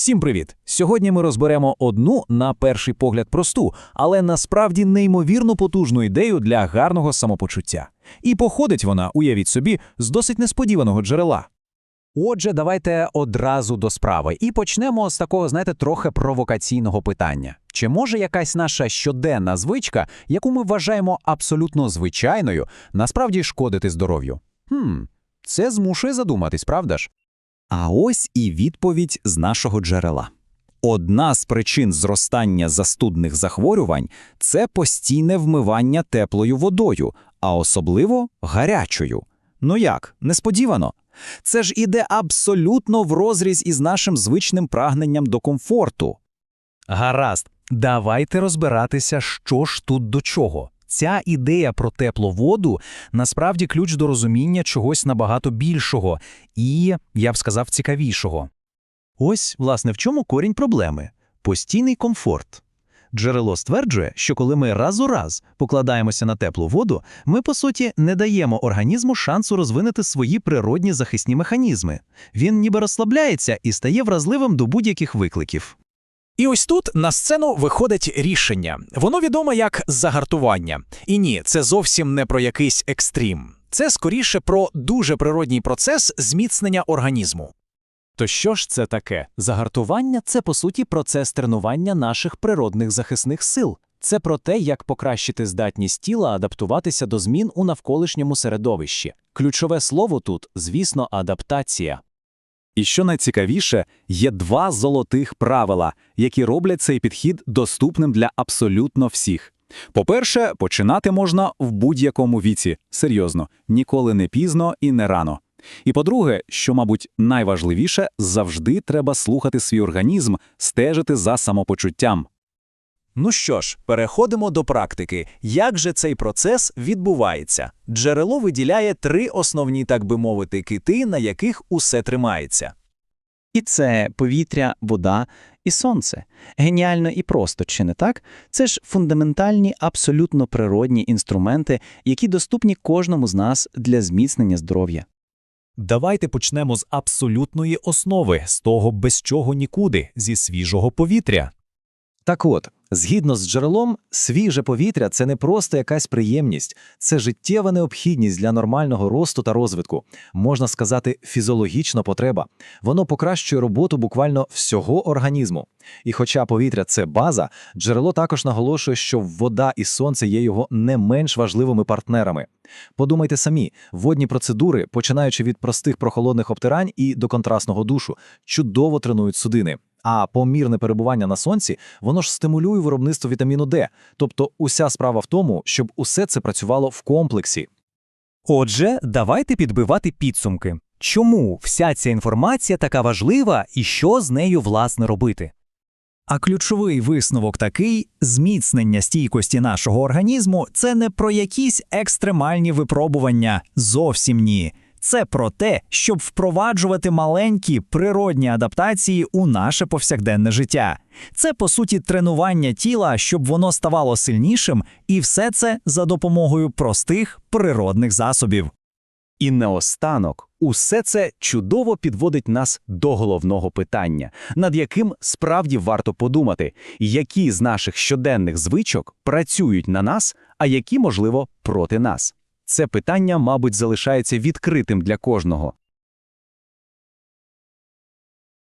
Всім привіт! Сьогодні ми розберемо одну, на перший погляд, просту, але насправді неймовірно потужну ідею для гарного самопочуття. І походить вона, уявіть собі, з досить несподіваного джерела. Отже, давайте одразу до справи і почнемо з такого, знаєте, трохи провокаційного питання. Чи може якась наша щоденна звичка, яку ми вважаємо абсолютно звичайною, насправді шкодити здоров'ю? Хм, це змушує задуматись, правда ж? А ось і відповідь з нашого джерела. Одна з причин зростання застудних захворювань це постійне вмивання теплою водою, а особливо гарячою. Ну як, несподівано? Це ж іде абсолютно в розріз із нашим звичним прагненням до комфорту. Гаразд, давайте розбиратися, що ж тут до чого. Ця ідея про теплу воду насправді ключ до розуміння чогось набагато більшого і, я б сказав, цікавішого. Ось, власне, в чому корінь проблеми постійний комфорт. Джерело стверджує, що коли ми раз у раз покладаємося на теплу воду, ми, по суті, не даємо організму шансу розвинути свої природні захисні механізми. Він ніби розслабляється і стає вразливим до будь-яких викликів. І ось тут на сцену виходить рішення. Воно відоме як загартування. І ні, це зовсім не про якийсь екстрім. Це скоріше про дуже природній процес зміцнення організму. То що ж це таке? Загартування це по суті процес тренування наших природних захисних сил. Це про те, як покращити здатність тіла адаптуватися до змін у навколишньому середовищі. Ключове слово тут, звісно, адаптація. І що найцікавіше, є два золотих правила, які роблять цей підхід доступним для абсолютно всіх. По-перше, починати можна в будь-якому віці, серйозно, ніколи не пізно і не рано. І по-друге, що, мабуть, найважливіше, завжди треба слухати свій організм, стежити за самопочуттям. Ну що ж, переходимо до практики. Як же цей процес відбувається? Джерело виділяє три основні, так би мовити, кити, на яких усе тримається. І це повітря, вода і сонце. Геніально і просто, чи не так? Це ж фундаментальні, абсолютно природні інструменти, які доступні кожному з нас для зміцнення здоров'я. Давайте почнемо з абсолютної основи, з того, без чого нікуди, зі свіжого повітря. Так от, згідно з джерелом, свіже повітря це не просто якась приємність, це життєва необхідність для нормального росту та розвитку, можна сказати, фізіологічна потреба. Воно покращує роботу буквально всього організму. І хоча повітря це база, джерело також наголошує, що вода і сонце є його не менш важливими партнерами. Подумайте самі, водні процедури, починаючи від простих прохолодних обтирань і до контрастного душу, чудово тренують судини. А помірне перебування на сонці, воно ж стимулює виробництво вітаміну Д. Тобто уся справа в тому, щоб усе це працювало в комплексі. Отже, давайте підбивати підсумки. Чому вся ця інформація така важлива і що з нею власне робити? А ключовий висновок такий: зміцнення стійкості нашого організму це не про якісь екстремальні випробування, зовсім ні. Це про те, щоб впроваджувати маленькі природні адаптації у наше повсякденне життя. Це по суті тренування тіла, щоб воно ставало сильнішим, і все це за допомогою простих природних засобів. І наостанок, усе це чудово підводить нас до головного питання, над яким справді варто подумати, які з наших щоденних звичок працюють на нас, а які, можливо, проти нас. Це питання, мабуть, залишається відкритим для кожного.